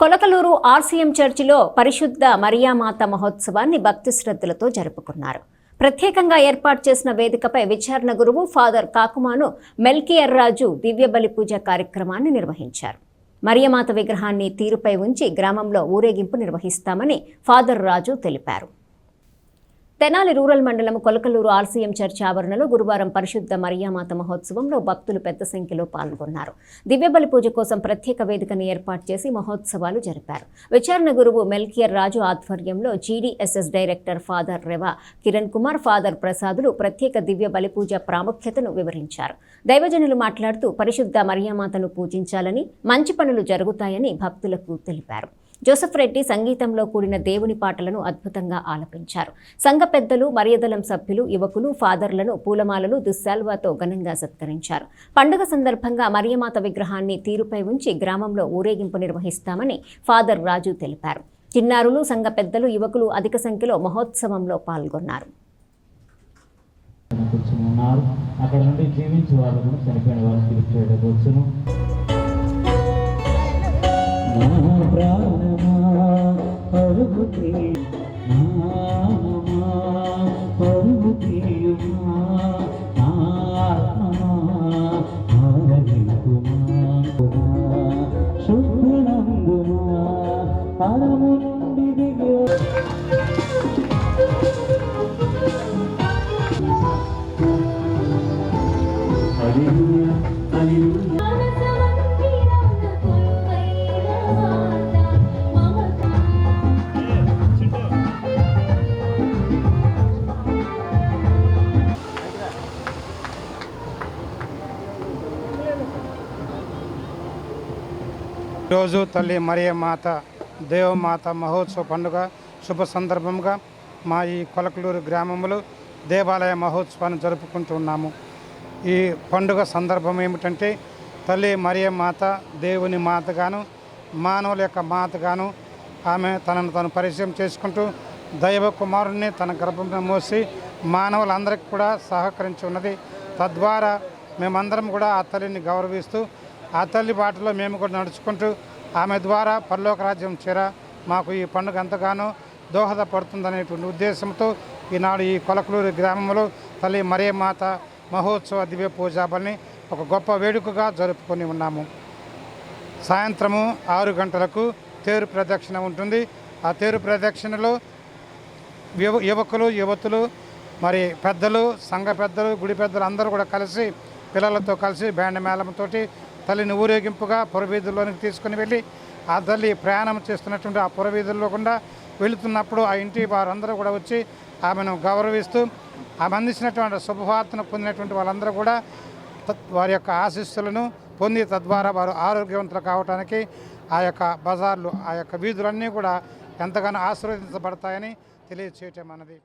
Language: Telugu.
కొలకలూరు ఆర్సీఎం చర్చిలో పరిశుద్ధ మరియామాత మహోత్సవాన్ని భక్తి శ్రద్ధలతో జరుపుకున్నారు. ప్రత్యేకంగా ఏర్పాటు చేసిన వేదికపై విచారణ గురువు ఫాదర్ కాకుమాను మెల్కియర్ రాజు దివ్య బలి పూజ కార్యక్రమాన్ని నిర్వహించారు. మరియమాత విగ్రహాన్ని తీరుపై ఉంచి గ్రామంలో ఊరేగింపు నిర్వహిస్తామని ఫాదర్ రాజు తెలిపారు. తెనాలి రూరల్ మండలం కొలకలూరు ఆర్సీఎం చర్చి ఆవరణలో గురువారం పరిశుద్ధ మరియామాత మహోత్సవంలో భక్తులు పెద్ద సంఖ్యలో పాల్గొన్నారు. దివ్యబలి పూజ కోసం ప్రత్యేక వేదికను ఏర్పాటు చేసి మహోత్సవాలు జరిపారు. విచారణ గురువు మెల్కియర్ రాజు ఆధ్వర్యంలో జీడీఎస్ఎస్ డైరెక్టర్ ఫాదర్ రెవా కిరణ్ కుమార్ ఫాదర్ ప్రసాదులు ప్రత్యేక దివ్య బలి పూజ ప్రాముఖ్యతను వివరించారు. దైవజనులు మాట్లాడుతూ పరిశుద్ధ మరియామాతను పూజించాలని మంచి పనులు జరుగుతాయని భక్తులకు తెలిపారు. జోసెఫ్ రెడ్డి సంగీతంలో కూడిన దేవుని పాటలను అద్భుతంగా ఆలపించారు. సంఘ పెద్దలు మరియదలం సభ్యులు యువకులు ఫాదర్లను పూలమాలలు దుస్సాల్వాతో ఘనంగా సత్కరించారు. పండుగ సందర్భంగా మరియమాత విగ్రహాన్ని తీరుపై ఉంచి గ్రామంలో ఊరేగింపు నిర్వహిస్తామని ఫాదర్ రాజు తెలిపారు. చిన్నారులు సంఘ పెద్దలు యువకులు అధిక సంఖ్యలో మహోత్సవంలో పాల్గొన్నారు. అక్కడ నుండి జీవించే వాళ్ళను చనిపోయిన వాళ్ళని తిరిగి పరము నుండి దిగే హల్లెలూయా, హల్లెలూయా. రోజు తల్లి మరియ మాత దేవమాత మహోత్సవ పండుగ శుభ సందర్భంగా మా ఈ కొలకలూరు గ్రామంలో దేవాలయ మహోత్సవాన్ని జరుపుకుంటున్నాము ఈ పండుగ సందర్భం ఏమిటంటే తల్లి మరియ మాత దేవుని మాతగాను మానవుల యొక్క మాతగాను ఆమె తనను తను పరిచయం చేసుకుంటూ దైవ కుమారుణ్ణి తన గర్భంలో మోసి మానవులందరికీ కూడా సహకరించి ఉన్నది. తద్వారా మేమందరం కూడా ఆ తల్లిని గౌరవిస్తూ ఆ తల్లి బాటలో మేము కూడా నడుచుకుంటూ ఆమె ద్వారా పరలోక రాజ్యం చేర. మాకు ఈ పండుగ ఎంతగానో దోహదపడుతుందనేటువంటి ఉద్దేశంతో ఈనాడు ఈ కొలకలూరు గ్రామంలో తల్లి మరే మాత మహోత్సవ దివ్య పూజాబల్ని ఒక గొప్ప వేడుకగా జరుపుకొని ఉన్నాము. సాయంత్రము ఆరు గంటలకు తేరు ప్రదక్షిణ ఉంటుంది. ఆ తేరు ప్రదక్షిణలో యువ యువకులు యువతులు మరి పెద్దలు సంఘ పెద్దలు గుడి పెద్దలు అందరూ కూడా కలిసి పిల్లలతో కలిసి బ్యాండ్ మేళంతో తల్లిని ఊరేగింపుగా పురవీధుల్లోనికి తీసుకుని వెళ్ళి ఆ తల్లి ప్రయాణం చేస్తున్నటువంటి ఆ పురవీధుల్లో కూడా వెళుతున్నప్పుడు ఆ ఇంటి వారందరూ కూడా వచ్చి ఆమెను గౌరవిస్తూ ఆమె అందించినటువంటి శుభవార్తను పొందినటువంటి వాళ్ళందరూ కూడా వారి యొక్క ఆశీస్సులను పొంది తద్వారా వారు ఆరోగ్యవంతులు కావడానికి ఆ యొక్క బజార్లు ఆ యొక్క వీధులన్నీ కూడా ఎంతగానో ఆశీర్వదించబడతాయని తెలియచేయటం అన్నది.